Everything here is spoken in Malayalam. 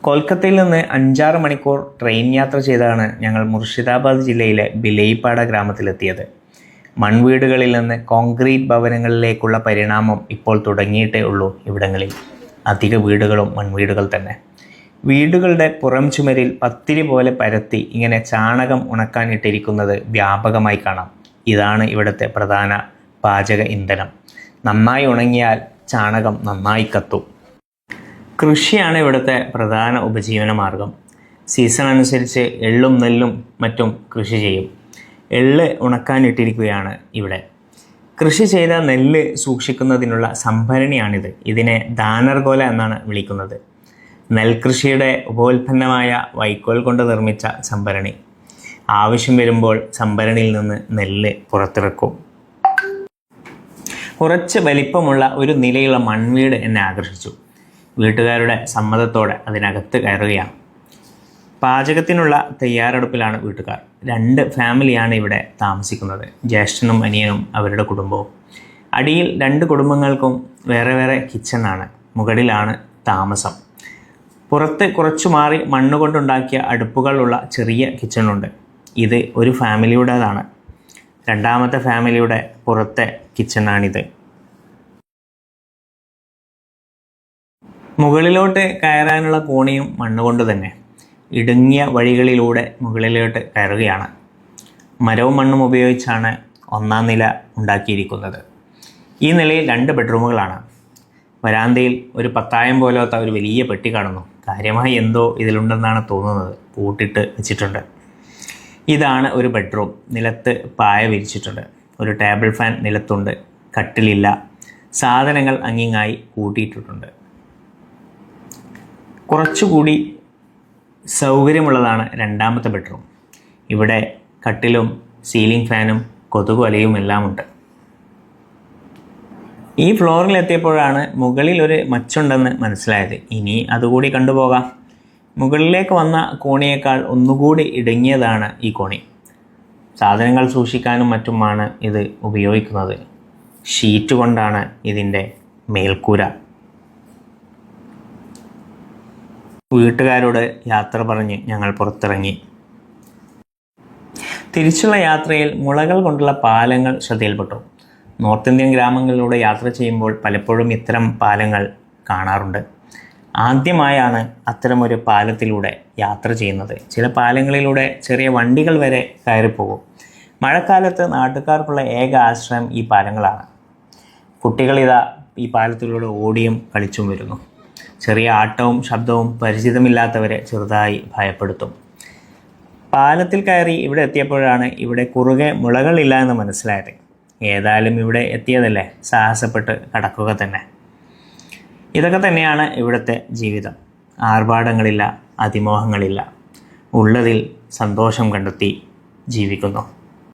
കൊൽക്കത്തയിൽ നിന്ന് അഞ്ചാറ് മണിക്കൂർ ട്രെയിൻ യാത്ര ചെയ്താണ് ഞങ്ങൾ മുർഷിദാബാദ് ജില്ലയിലെ ബിലയിപ്പാട ഗ്രാമത്തിലെത്തിയത്. മൺവീടുകളിൽ നിന്ന് കോൺക്രീറ്റ് ഭവനങ്ങളിലേക്കുള്ള പരിണാമം ഇപ്പോൾ തുടങ്ങിയിട്ടേ ഉള്ളൂ ഇവിടങ്ങളിൽ. അധിക വീടുകളും മൺവീടുകൾ തന്നെ. വീടുകളുടെ പുറം ചുമരിൽ പത്തിരി പോലെ പരത്തി ഇങ്ങനെ ചാണകം ഉണക്കാനിട്ടിരിക്കുന്നത് വ്യാപകമായി കാണാം. ഇതാണ് ഇവിടുത്തെ പ്രധാന പാചക ഇന്ധനം. നന്നായി ഉണങ്ങിയാൽ ചാണകം നന്നായി കത്തും. കൃഷിയാണ് ഇവിടുത്തെ പ്രധാന ഉപജീവന മാർഗം. സീസൺ അനുസരിച്ച് എള്ളും നെല്ലും മറ്റും കൃഷി ചെയ്യും. എള്ള് ഉണക്കാനിട്ടിരിക്കുകയാണ് ഇവിടെ. കൃഷി ചെയ്ത നെല്ല് സൂക്ഷിക്കുന്നതിനുള്ള സംഭരണിയാണിത്. ഇതിനെ ദാനർഗോല എന്നാണ് വിളിക്കുന്നത്. നെൽകൃഷിയുടെ ഉപോൽപ്പന്നമായ വൈക്കോൽ കൊണ്ട് നിർമ്മിച്ച സംഭരണി. ആവശ്യം വരുമ്പോൾ സംഭരണിയിൽ നിന്ന് നെല്ല് പുറത്തിറക്കും. കുറച്ച് വലിപ്പമുള്ള ഒരു നിലയുള്ള മൺവീട് എന്നെ ആകർഷിച്ചു. വീട്ടുകാരുടെ സമ്മതത്തോടെ അതിനകത്ത് കയറുകയാണ്. പാചകത്തിനുള്ള തയ്യാറെടുപ്പിലാണ് വീട്ടുകാർ. രണ്ട് ഫാമിലിയാണ് ഇവിടെ താമസിക്കുന്നത്. ജ്യേഷ്ഠനും അനിയനും അവരുടെ കുടുംബവും. അടിയിൽ രണ്ട് കുടുംബങ്ങൾക്കും വേറെ വേറെ കിച്ചണാണ്. മുകളിലാണ് താമസം. പുറത്ത് കുറച്ചു മാറി മണ്ണ് കൊണ്ടുണ്ടാക്കിയ അടുപ്പുകളുള്ള ചെറിയ കിച്ചണുണ്ട്. ഇത് ഒരു ഫാമിലിയുടേതാണ്. രണ്ടാമത്തെ ഫാമിലിയുടെ പുറത്തെ കിച്ചണാണിത്. മുകളിലോട്ട് കയറാനുള്ള കോണിയും മണ്ണുകൊണ്ട് തന്നെ. ഇടുങ്ങിയ വഴികളിലൂടെ മുകളിലോട്ട് കയറുകയാണ്. മരവും മണ്ണും ഉപയോഗിച്ചാണ് ഒന്നാം നില ഉണ്ടാക്കിയിരിക്കുന്നത്. ഈ നിലയിൽ രണ്ട് ബെഡ്റൂമുകളാണ്. വരാന്തയിൽ ഒരു പത്തായം പോലത്തെ ഒരു വലിയ പെട്ടി കാണുന്നു. കാര്യമായി എന്തോ ഇതിലുണ്ടെന്നാണ് തോന്നുന്നത്. കൂട്ടിട്ട് വെച്ചിട്ടുണ്ട്. ഇതാണ് ഒരു ബെഡ്റൂം. നിലത്ത് പായ വിരിച്ചിട്ടുണ്ട്. ഒരു ടേബിൾ ഫാൻ നിലത്തുണ്ട്. കട്ടിലില്ല. സാധനങ്ങൾ അങ്ങിങ്ങായി കൂട്ടിയിട്ടിട്ടുണ്ട്. കുറച്ചുകൂടി സൗകര്യമുള്ളതാണ് രണ്ടാമത്തെ ബെഡ്റൂം. ഇവിടെ കട്ടിലും സീലിംഗ് ഫാനും കൊതുക് വലയും എല്ലാം ഉണ്ട് ഈ ഫ്ലോറിൽ എത്തിയപ്പോഴാണ് മുകളിൽ ഒരു മച്ചുണ്ടെന്ന് മനസ്സിലായത്. ഇനി അതുകൂടി കണ്ടുപോകാം. മുകളിലേക്ക് വന്ന കോണിയേക്കാൾ ഒന്നുകൂടി ഇടുങ്ങിയതാണ് ഈ കോണി. സാധനങ്ങൾ സൂക്ഷിക്കാനും മറ്റുമാണ് ഇത് ഉപയോഗിക്കുന്നത്. ഷീറ്റ് കൊണ്ടാണ് ഇതിന്റെ മേൽക്കൂര. വീട്ടുകാരോട് യാത്ര പറഞ്ഞ് ഞങ്ങൾ പുറത്തിറങ്ങി. തിരിച്ചുള്ള യാത്രയിൽ മുളകൾ കൊണ്ടുള്ള പാലങ്ങൾ ശ്രദ്ധയിൽപ്പെട്ടു. നോർത്ത് ഇന്ത്യൻ ഗ്രാമങ്ങളിലൂടെ യാത്ര ചെയ്യുമ്പോൾ പലപ്പോഴും ഇത്തരം പാലങ്ങൾ കാണാറുണ്ട്. ആദ്യമായാണ് അത്തരമൊരു പാലത്തിലൂടെ യാത്ര ചെയ്യുന്നത്. ചില പാലങ്ങളിലൂടെ ചെറിയ വണ്ടികൾ വരെ കയറിപ്പോകും. മഴക്കാലത്ത് നാട്ടുകാർക്കുള്ള ഏക ആശ്രയം ഈ പാലങ്ങളാണ്. കുട്ടികളിതാ ഈ പാലത്തിലൂടെ ഓടിയും കളിച്ചും വരുന്നു. ചെറിയ ആട്ടവും ശബ്ദവും പരിചിതമില്ലാത്തവരെ ചെറുതായി ഭയപ്പെടുത്തും. പാലത്തിൽ കയറി ഇവിടെ എത്തിയപ്പോഴാണ് ഇവിടെ കുറുകെ മുളകളില്ല എന്ന് മനസ്സിലായത്. ഏതായാലും ഇവിടെ എത്തിയതല്ലേ? സാഹസപ്പെട്ട് കടക്കുക തന്നെ. ഇതൊക്കെ തന്നെയാണ് ഇവിടുത്തെ ജീവിതം. ആർഭാടങ്ങളില്ല അതിമോഹങ്ങളില്ല. ഉള്ളതിൽ സന്തോഷം കണ്ടെത്തി ജീവിക്കുന്നു.